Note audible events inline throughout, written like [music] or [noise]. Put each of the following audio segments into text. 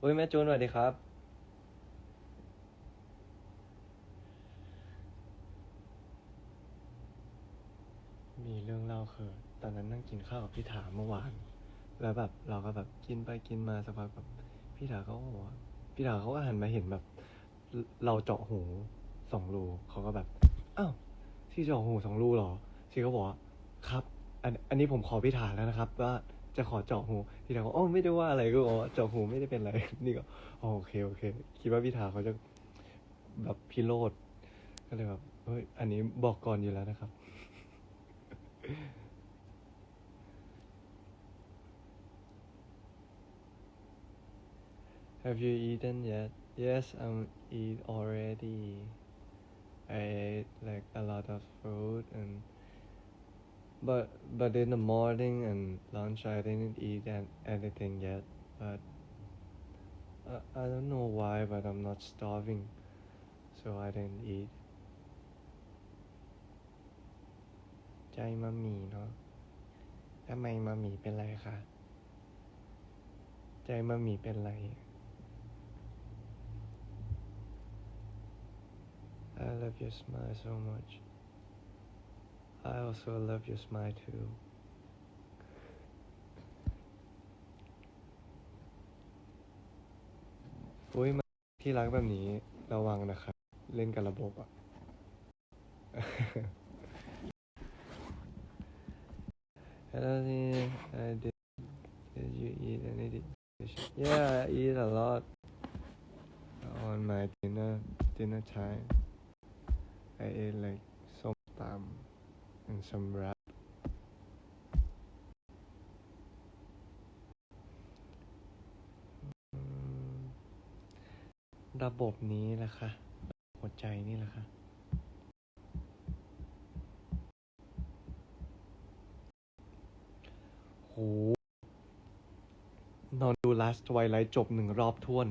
โอ้ยแม่จูนสวัสดีครับ มีเรื่องเล่าคือ ตอนนั้นนั่งกินข้าวกับพี่ถาเมื่อวาน แล้วแบบ เราก็แบบกินไปกินมาสักพักแบบพี่ถาเขาก็บอกว่าพี่ถาเขาก็หันมาเห็นแบบ เราเจาะหูสองรูเขาก็แบบอ้าวที่เจาะหูสองรูเหรอที่เขาบอกว่าครับ อันอันนี้ผมขอพี่ถาแล้วนะครับว่า จะขอเจาะหูพี่ถาก็อ๋อไม่ได้ว่าอะไรก็บอกว่าเจาะหูไม่ได้เป็นอะไร นี่ก็โอเคโอเค คิดว่าพี่ถาเขาจะแบบพิโรธก็เลยแบบเฮ้ยอันนี้บอกก่อนอยู่แล้วนะครับ Have you eaten yet? Yes, I'm eat already. I ate like a lot of food and but but in the morning and lunch I didn't eat an, anything yet. But I, I don't know why, but I'm not starving, so I didn't eat. ใจมามีเนาะทำไมมามีเป็นไรคะ ใจมามีเป็นไร I love your smile so much. I also love your smile too. อุ้ยมาที่รักแบบนี้ระวังนะครับ เล่นกับระบบอะ Hello, dear. I did. Did you eat any dish? Yeah, I eat a lot on my dinner dinner time. I ate like and some wrap. อืมระบบนี้แหละค่ะ หัวใจนี่แหละค่ะ โห นอนดู Last Twilight จบหนึ่งรอบท้วน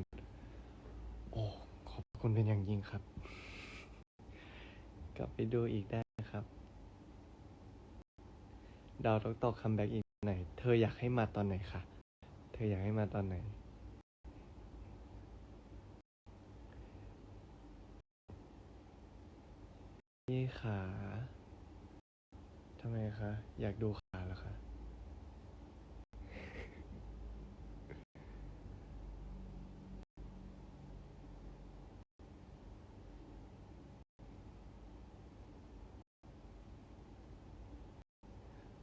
โอ้ ขอบคุณเป็นอย่างยิ่งครับ กลับไปดูอีกได้นะครับ ดาวตกตอกคัมแบ็กอีกไหน เธออยากให้มาตอนไหนคะ เธออยากให้มาตอนไหน นี่ขาทำไมคะ อยากดูขาเหรอคะ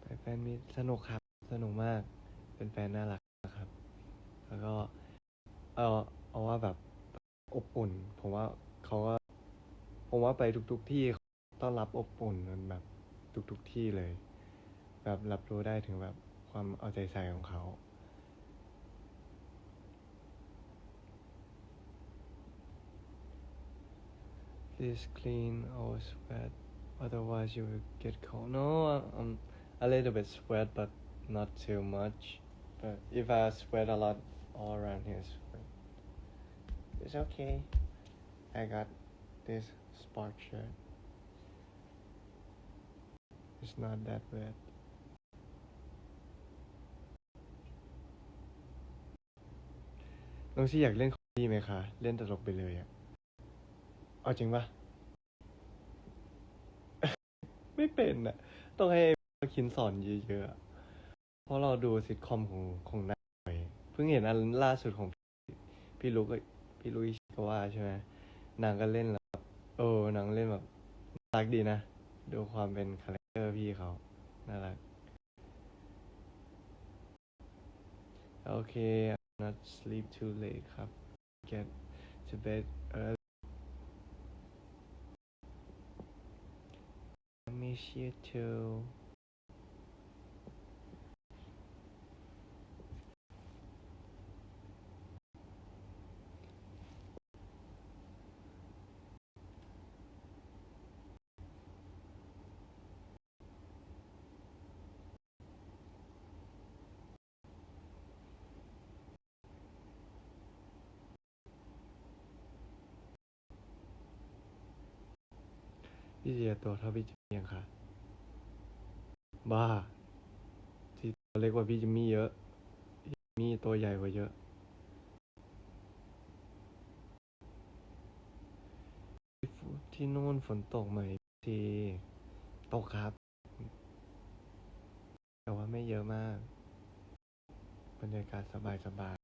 ไปแฟ นมีสนุกครับ สนุกมาก เป็นแฟนน่ารักนะครับ แล้วก็ เออเอาว่าแบบอบอุ่น ผมว่าเขาก็ผมว่าไปทุก ๆที่ต้อนรับอบอุ่นมันแบบทุก ๆที่เลย แบบรับรู้ได้ถึงแบบความเอาใจใส่ของเขา Please clean or sweat, otherwise you will get cold. No, I'm a little bit sweat, but not too much. But if I sweat a lot, all around here is sweat. It's okay. I got this sport shirt. It's not that bad. น้องชี่อยากเล่นคอมดี้ไหมคะ เล่นตลกไปเลยอะเอาจริงปะ ไม่เป็นอะต้องให้ [laughs] คินสอนเยอะๆอะเพราะเราดูซิทคอมของของนายบ่อยเพิ่งเห็นอันล่าสุดของพี่ลุกพี่ลุยก็ว่าใช่ไหมนางก็เล่นแล้วแบบเออนางเล่นแบบน่ารักดีนะ ดูความเป็นคาแรคเตอร์พี่เขาน่ารัก โอเค I'm not sleep too late ครับ get to bed early I miss you too ยตัวเท่าพี่จิมมี่ยังคะบ้า ที่ตัวเล็กกว่าพี่จิมมี่เยอะจิมมี่ตัวใหญ่กว่าเยอะ ที่นู่นฝนตกไหมทีตกครับ แต่ว่าไม่เยอะมาก บรรยากาศสบายสบาย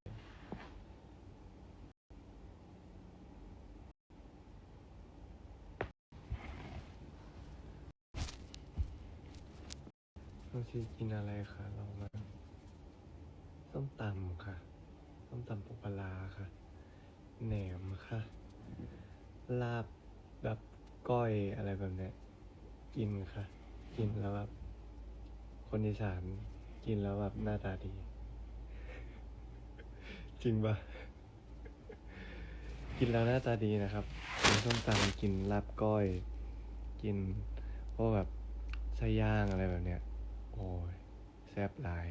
น้อกินอะไรคะเรามาส้มตำค่ะ ส้มตำปูปลาร้าค่ะ แหนมค่ะ ลาบแบบก้อยอะไรแบบเนี้ยกินค่ะ กินแล้วแบบคนอีสานกินแล้วแบบหน้าตาดี จริงปะกินแล้วหน้าตาดีนะครับกินส้มตำกินลาบก้อย กินพวกแบบไส้ย่างอะไรแบบเนี้ย โอ้ย แซ่บลาย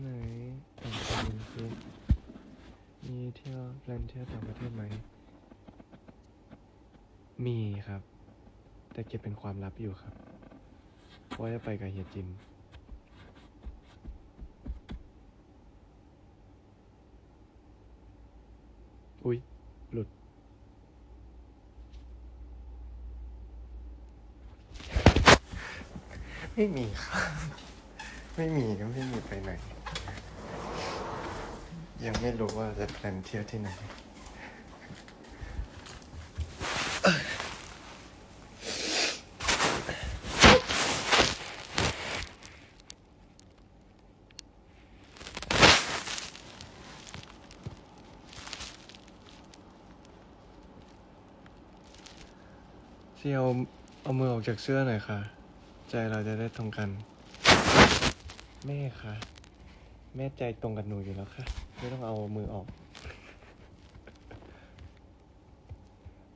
ไหน เที่ยวแพลนเที่ยวต่างประเทศไหม มีครับ แต่เก็บเป็นความลับอยู่ครับว่าจะไปกับเฮียจิน อุ๊ย หลุด ไม่มีครับ ไม่มีก็ไม่มีไปไหน ยังไม่รู้ว่าจะแพลนเที่ยวที่ไหนเซียวเอามือออกจากเสื้อหน่อยค่ะ ใจเราจะได้ตรงกัน แม่ค่ะ แม่ใจตรงกับหนูอยู่แล้วค่ะ ไม่ต้องเอามือออก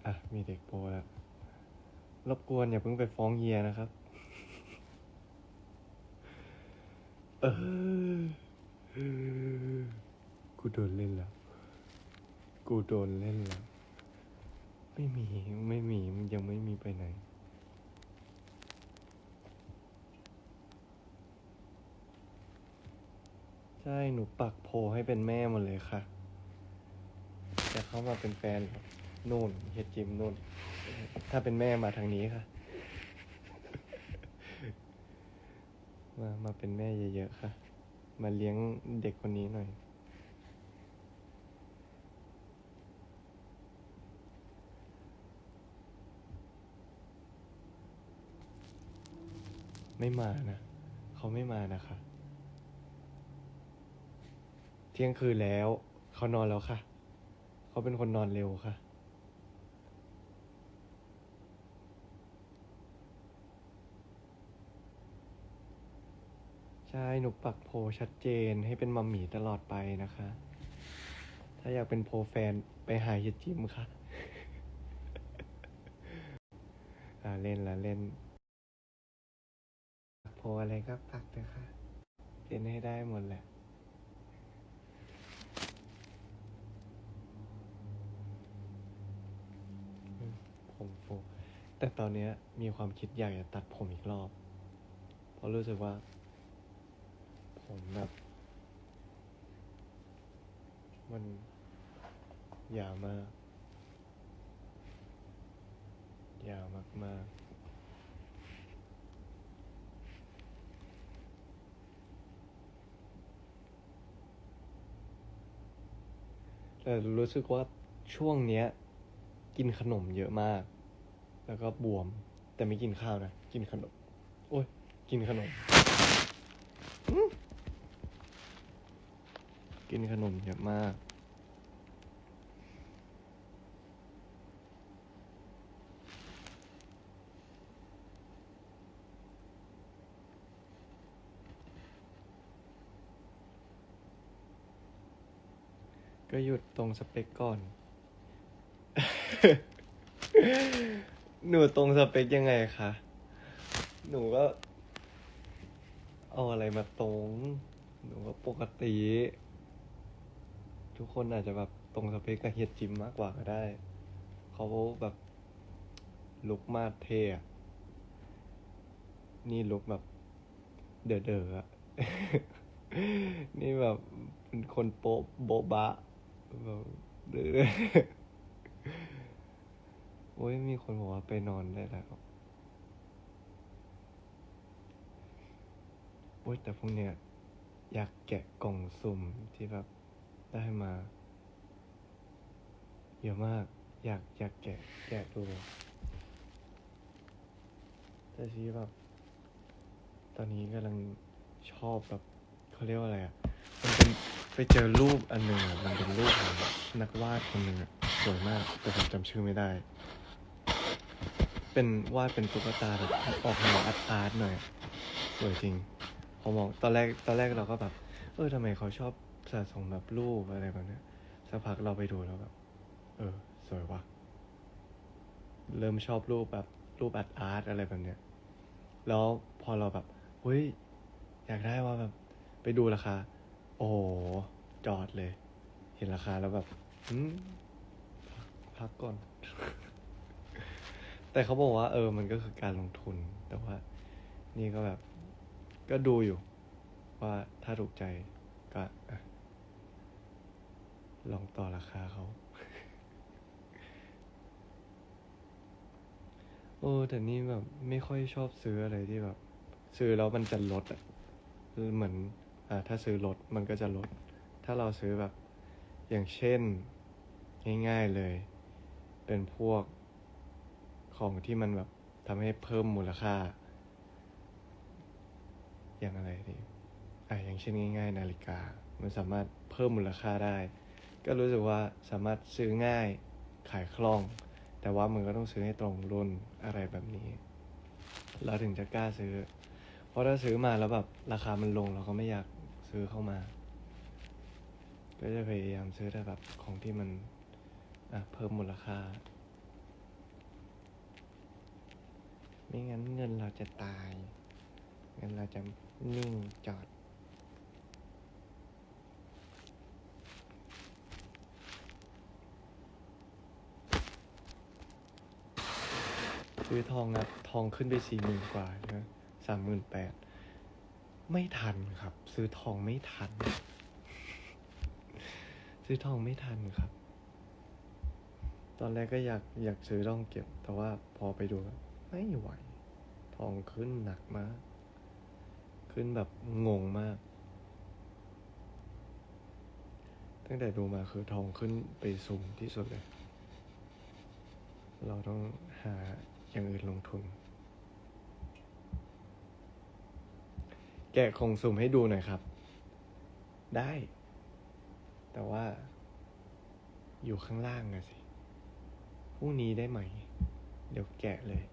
อะ มีเด็กโปรแล้ว รบกวนอย่าเพิ่งไปฟ้องเฮียนะครับเออเออ กูโดนเล่นแล้ว กูโดนเล่นแล้ว ไม่มี ไม่มี มันยังไม่มีไปไหน ช่ หนูปักโพให้เป็นแม่หมดเลยค่ะ แต่เขามาเป็นแฟนนู่นเฮียจิมนู่น ถ้าเป็นแม่มาทางนี้ค่ะ มามาเป็นแม่เยอะๆค่ะ มาเลี้ยงเด็กคนนี้หน่อย ไม่มานะ เขาไม่มานะคะ เที่ยงคืนแล้ว เขานอนแล้วค่ะ เขาเป็นคนนอนเร็วค่ะ ใช่ หนูปักโพชัดเจนให้เป็นมัมหมี่ตลอดไปนะคะ ถ้าอยากเป็นโพแฟนไปหาเฮียจิมค่ะอ่าเล่นละเล่น ปักโพอะไรก็ปักเถอะค่ะ เป็นให้ได้หมดแหละ ผมฟู แต่ตอนเนี้ยมีความคิดอยากจะตัดผมอีกรอบ เพราะรู้สึกว่า ผมแบบ มันยาวมาก ยาวมากๆแต่รู้สึกว่าช่วงเนี้ย กินขนมเยอะมาก แล้วก็บวม แต่ไม่กินข้าวนะ กินขนม โอ้ย กินขนม กินขนมเยอะมากก็หยุดตรงสเปคก่อน หนูตรงสเปคยังไงคะ หนูก็ เอาอะไรมาตรง หนูก็ปกติ ทุกคนอาจจะแบบตรงสเปคกับเฮียจิมมากกว่าก็ได้ เขาแบบ ลุกมาดเท่อะนี่ลุกแบบ เด๋อเด๋อๆอะนี่แบบเป็นคนโป๊ะโบ๊ะบะแบบเด๋อ โอ้ยมีคนบอกว่าไปนอนได้แล้วโอ้ยแต่พวกเนี้ยอยากแกะกล่องสุ่มที่แบบได้มาเยอะมาก อยากอยากแกะแกะดูแต่ทีแบบตอนนี้กำลังชอบแบบเขาเรียกว่าอะไรอะมันเป็นไปเจอรูปอันหนึ่งอะมันเป็นรูปของนักวาดคนหนึ่งอะสวยมาก แต่ผมจำชื่อไม่ได้ เป็นวาดเป็นตุ๊กตาแบบออกแนวอาร์ตอาร์ตหน่อยสวยจริงพอมองตอนแรกตอนแรกเราก็แบบ เออทำไมเขาชอบสะสมแบบรูปอะไรแบบเนี้ยสักพักเราไปดูแล้วแบบ เออ สวยว่ะเริ่มชอบรูปแบบรูปอาร์ตอาร์ตอะไรแบบเนี้ยแล้วพอเราแบบเฮ้ยอยากได้ว่าแบบ ไปดูราคา โอ้โหจอดเลย เห็นราคาแล้วแบบพักก่อน แต่เขาบอกว่าเออมันก็คือการลงทุน แต่ว่านี่ก็แบบก็ดูอยู่ ว่าถ้าถูกใจก็ลองต่อราคาเขาโอ้แต่นี่แบบไม่ค่อยชอบซื้ออะไรที่แบบ ซื้อแล้วมันจะลดอะเหมือนอ่าถ้าซื้อลดมันก็จะลด ถ้าเราซื้อแบบอย่างเช่นง่ายๆเลย เป็นพวก ของที่มันแบบทำให้เพิ่มมูลค่า อย่างอะไรดีอะอย่างเช่นง่าย ๆ นาฬิกา มันสามารถเพิ่มมูลค่าได้ ก็รู้สึกว่าสามารถซื้อง่ายขายคล่อง แต่ว่ามันก็ต้องซื้อให้ตรงรุ่นอะไรแบบนี้ เราถึงจะกล้าซื้อ เพราะถ้าซื้อมาแล้วแบบราคามันลงเราก็ไม่อยากซื้อเข้ามา ก็จะพยายามซื้อแต่แบบของที่มันอะเพิ่มมูลค่า ไม่งั้นเงินเราจะตาย เงินเราจะนิ่งจอด ซื้อทองอะทองขึ้นไปสี่หมื่นกว่านะสามหมื่นแปดไม่ทันครับ ซื้อทองไม่ทัน ซื้อทองไม่ทันครับ ตอนแรกก็อยากอยากซื้อทองเก็บ แต่ว่าพอไปดูแล้ว ไม่ไหว ทองขึ้นหนักมาก ขึ้นแบบงงมาก ตั้งแต่ดูมาคือทองขึ้นไปสูงที่สุดเลย เราต้องหาอย่างอื่นลงทุน แกะของสุ่มให้ดูหน่อยครับ ได้ แต่ว่า อยู่ข้างล่างอะสิพรุ่งนี้ได้ไหม เดี๋ยวแกะเลย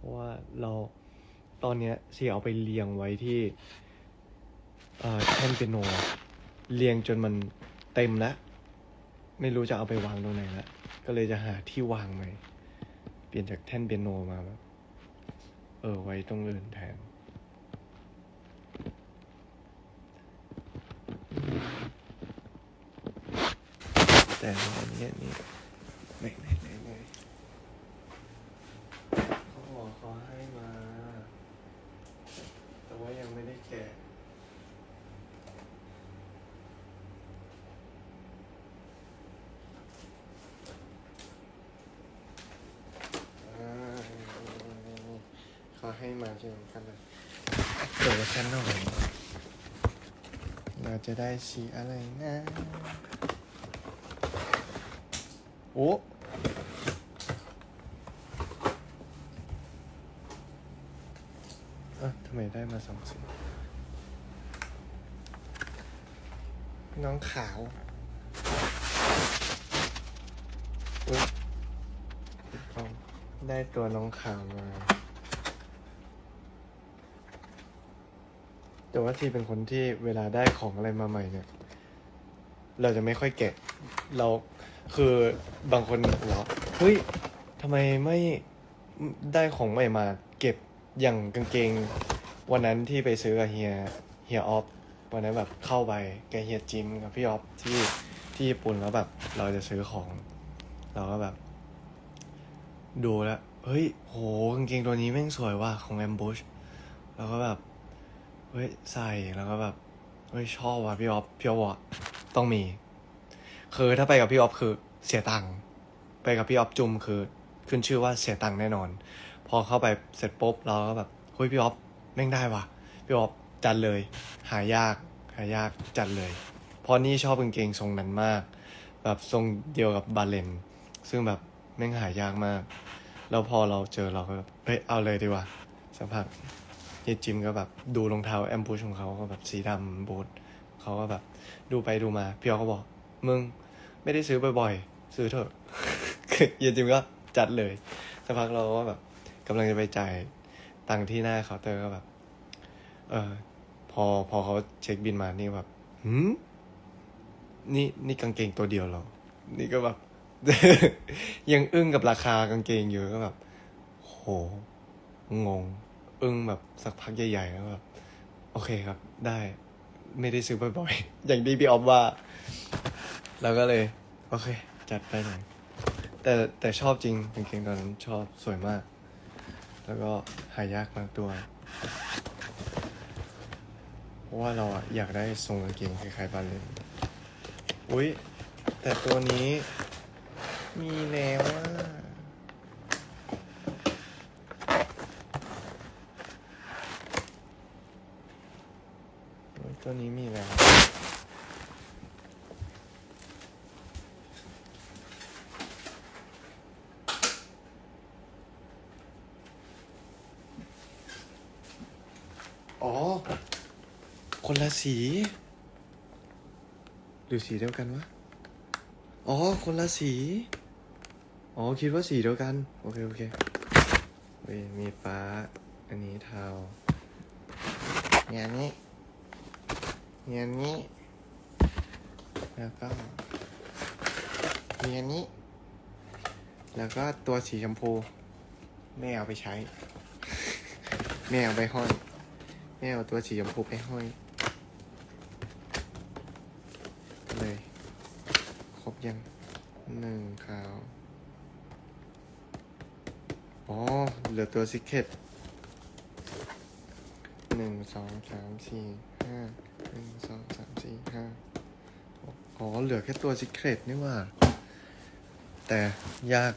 เพราะว่าเราตอนเนี้ยเสียเอาไปเรียงไว้ที่แท่นเปียโนเรียงจนมันเต็มแล้ว ไม่รู้จะเอาไปวางตรงไหนแล้วก็เลยจะหาที่วางใหม่เปลี่ยนจากแท่นเปียโนมาแบบเออไว้ตรงอื่นแทน แต่อันนี้อันนี้ไหนไหนไหนเขาบอกเขาให้มา แต่ว่ายังไม่ได้แกะ อ่าเขา ให้มาใช่ไหมกันเลยเดี๋ยวฉันหน่อย เราจะได้สีอะไรนะ โอ้อะทำไมได้มาสองสีน้องขาวได้ตัวน้องขาวมา แต่ว่าทีเป็นคนที่เวลาได้ของอะไรมาใหม่เนี่ย เราจะไม่ค่อยแกะ เราคือบางคนเหรอเฮ้ยทำไมไม่ได้ของใหม่มา เก็บอย่างกางเกง วันนั้นที่ไปซื้อกับเฮียเฮียออฟวันนั้นแบบเข้าไปแกเฮียจิมกับพี่ออฟที่ที่ญี่ปุ่นแล้วแบบ เราจะซื้อของ เราก็แบบ ดูแล้วเฮ้ยโหกางเกงตัวนี้แม่งสวยว่ะของแอมบูชแล้วก็แบบ เฮ้ยใส่แล้วก็แบบเฮ้ยชอบว่ะพี่ออฟพี่ออฟต้องมี คือถ้าไปกับพี่ออฟคือเสียตังค์ไปกับพี่ออฟจุมคือขึ้นชื่อว่าเสียตังค์แน่นอน พอเข้าไปเสร็จปุ๊บเราก็แบบเฮ้ยพี่ออฟแม่งได้ว่ะพี่ออฟจัดเลย หายากหายากจัดเลยเพราะนี่ชอบกางเกงทรงนั้นมาก แบบทรงเดียวกับบาเลน ซึ่งแบบแม่งหายากมาก แล้วพอเราเจอเราก็แบบเฮ้ยเอาเลยดีกว่าสักพัก เยจิมก็แบบดูรองเท้าแอมบูชของเขาก็แบบสีดำบูทเขาก็แบบดูไปดูมาพี่ออก็บอกมึงไม่ได้ซื้อบ่อยๆซื้อเถอะเยจิมก็จัดเลยสักพักเราก็แบบกำลังจะไปจ่ายตังค์ที่หน้าเคาน์เตอร์ก็แบบ เออพอพอเขาเช็คบินมานี่แบบหืมนี่นี่กางเกงตัวเดียวเหรอ นี่ก็แบบ ยังอึ้งกับราคากางเกงอยู่ก็แบบ โห งง อึ้งแบบสักพักใหญ่ๆแล้วแบบโอเคครับ ได้ ไม่ได้ซื้อบ่อยๆ อย่างที่พี่ออฟว่าเราก็เลย โอเค จัดไปหน่อยแต่แต่ชอบจริงกางเกงตอนนั้นชอบสวยมาก แล้วก็หายากมากตัวเพราะว่าเราอะอยากได้ทรงกางเกงคล้ายๆบาเลนอุ้ยแต่ตัวนี้มีแล้วว่าตัวนี้มีแล้ว อ๋อ คนละสี หรือสีเดียวกันวะ อ๋อ คนละสี อ๋อ คิดว่าสีเดียวกัน โอเค โอเคเว้ยมีฟ้า อันนี้เทาเนี่ยนี้เนี่ยนี้ แล้วก็มีอันนี้ แล้วก็ตัวสีชมพู ไม่เอาไปใช้ ไม่เอาไปห้อย ไม่เอาตัวสีชมพูไปห้อยก็เลย ครบยังหนึ่งขาว อ๋อ เหลือตัวซิกเก็ตหนึ่งสองสามสี่ห้าหนึ่งสองสามสี่ห้าอ๋อ เหลือแค่ตัวซิกเก็ตนี่ว่า แต่ยาก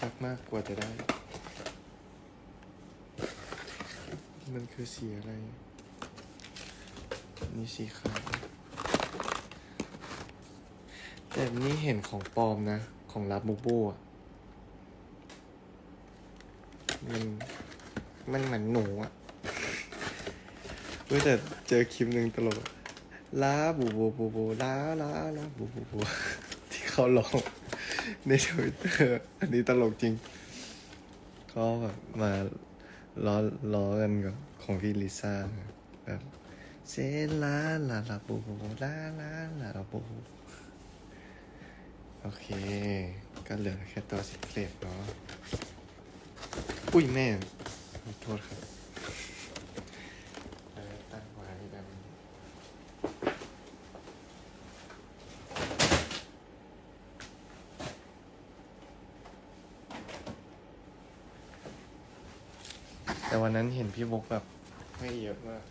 ยากมากกว่าจะได้ มันคือสีอะไร นี่สีขาว แต่นี่เห็นของปลอมนะ ของรับมูบูอะ มันมันเหมือนหนูอะเฮ้ยแต่เจอคลิปหนึ่งตลกลาบูบูบูบูลาลาลาบูบูบูที่เขาลองในทวิตเตอร์อันนี้ตลกจริง ก็แบบมาล้อล้อกันกับของพี่ลิซ่าแบบเซลาลาลาบูบูลาลาลาลาบูบู โอเค ก็เหลือแค่ตัวสิเกรดเนาะอุ้ยแม่ขอโทษครับตั้งไว้แบบแต่วันนั้นเห็นพี่บุ๊กแบบให้เยอะมาก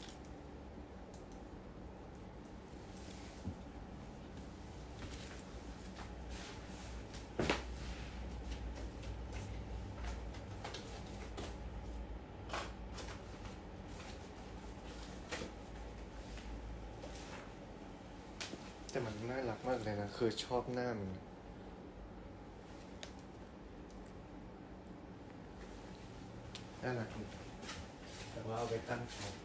แต่มันน่ารักมากเลยนะ คือชอบหน้ามันน่ารักดีแต่ว่าเอาไปตั้งโชว์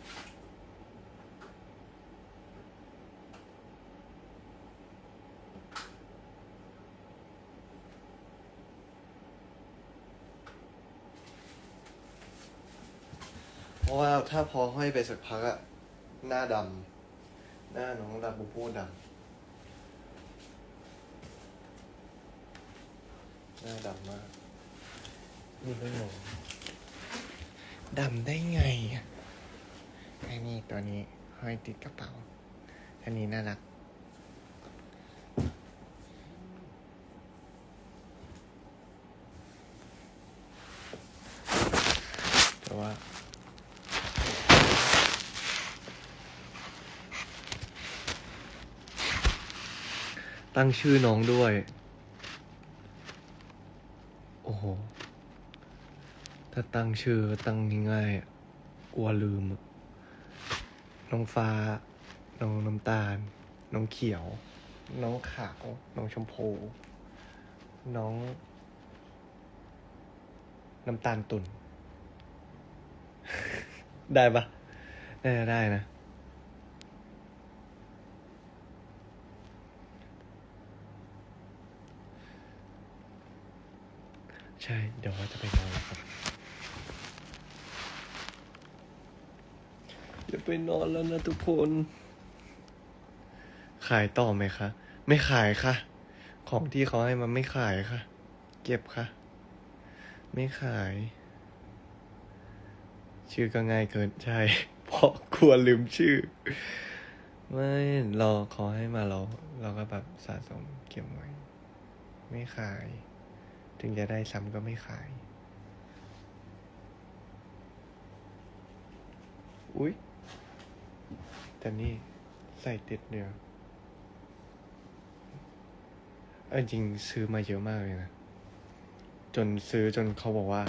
เพราะว่าถ้าพอห้อยไปสักพักอะหน้าดำหน้าน้องดาบูบูดำ หน้า ดำมาก นี่ก็งงดำได้ไงอะอันนี้ตัวนี้ห้อยติดกระเป๋า อันนี้น่ารัก แต่ว่าตั้งชื่อน้องด้วย ถ้าตั้งชื่อตั้งง่ายๆกลัวลืม น้องฟ้า น้องน้ำตาล น้องเขียว น้องขาว น้องชมพู น้อง น้ำตาลตุ่น ได้ปะน่าจะได้นะ ใช่ เดี๋ยวว่าจะไปนอนแล้วครับจะไปนอนแล้วนะทุกคน ขายต่อไหมคะ ไม่ขายค่ะ ของที่เขาให้มาไม่ขายค่ะ เก็บค่ะ ไม่ขาย ชื่อก็ง่ายเกินใช่ เพราะกลัวลืมชื่อ ไม่เราเขาให้มาเรา เราก็แบบสะสมเก็บไว้ ไม่ขาย ถึงจะได้ซ้ำก็ไม่ขาย อุ๊ย แต่นี่ใส่ติดเดียวเอาจริงซื้อมาเยอะมากเลยนะ จนซื้อจนเขาบอกว่า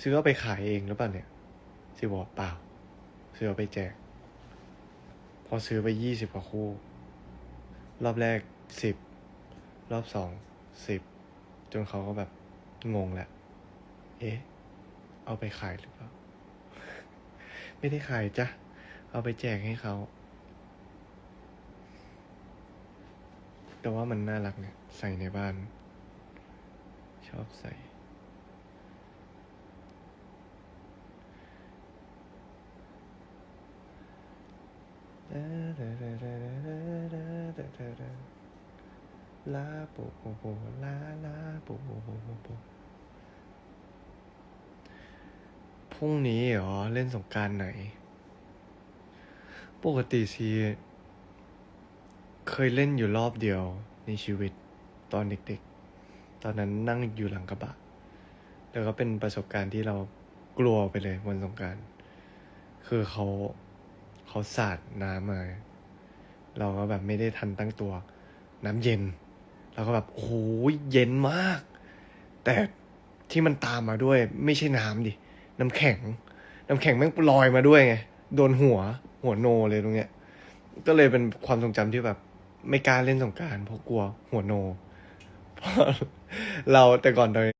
ซื้อเอาไปขายเองหรือเปล่าเนี่ยซื้อบอกเปล่า ซื้อเอาไปแจก พอซื้อไปยี่สิบกว่าคู่ รอบแรกสิบรอบสองสิบ จนเขาก็แบบงงแหละ เอ๊ะ เอาไปขายหรือเปล่า ไม่ได้ขายจ้ะ เอาไปแจกให้เขา แต่ว่ามันน่ารักเนี่ย ใส่ในบ้าน ชอบใส่ ลาโปโปโปลาลาโปโปโปโปโปพรุ่งนี้เหรอ เล่นสงการไหน ปกติซีเคยเล่นอยู่รอบเดียวในชีวิตตอนเด็กๆ ตอนนั้นนั่งอยู่หลังกระบะ แล้วก็เป็นประสบการณ์ที่เรากลัวไปเลยวันสงการ คือเขาเขาสาดน้ำมา เราก็แบบไม่ได้ทันตั้งตัว น้ำเย็น เราก็แบบโอ้โหเย็นมาก แต่ที่มันตามมาด้วย ไม่ใช่น้ำดิ น้ำแข็ง น้ำแข็งแม่งลอยมาด้วยไง โดนหัว หัวโนเลยตรงเนี้ย ก็เลยเป็นความทรงจำที่แบบ ไม่กล้าเล่นสงการเพราะกลัวหัวโนเพราะเราแต่ก่อนตอน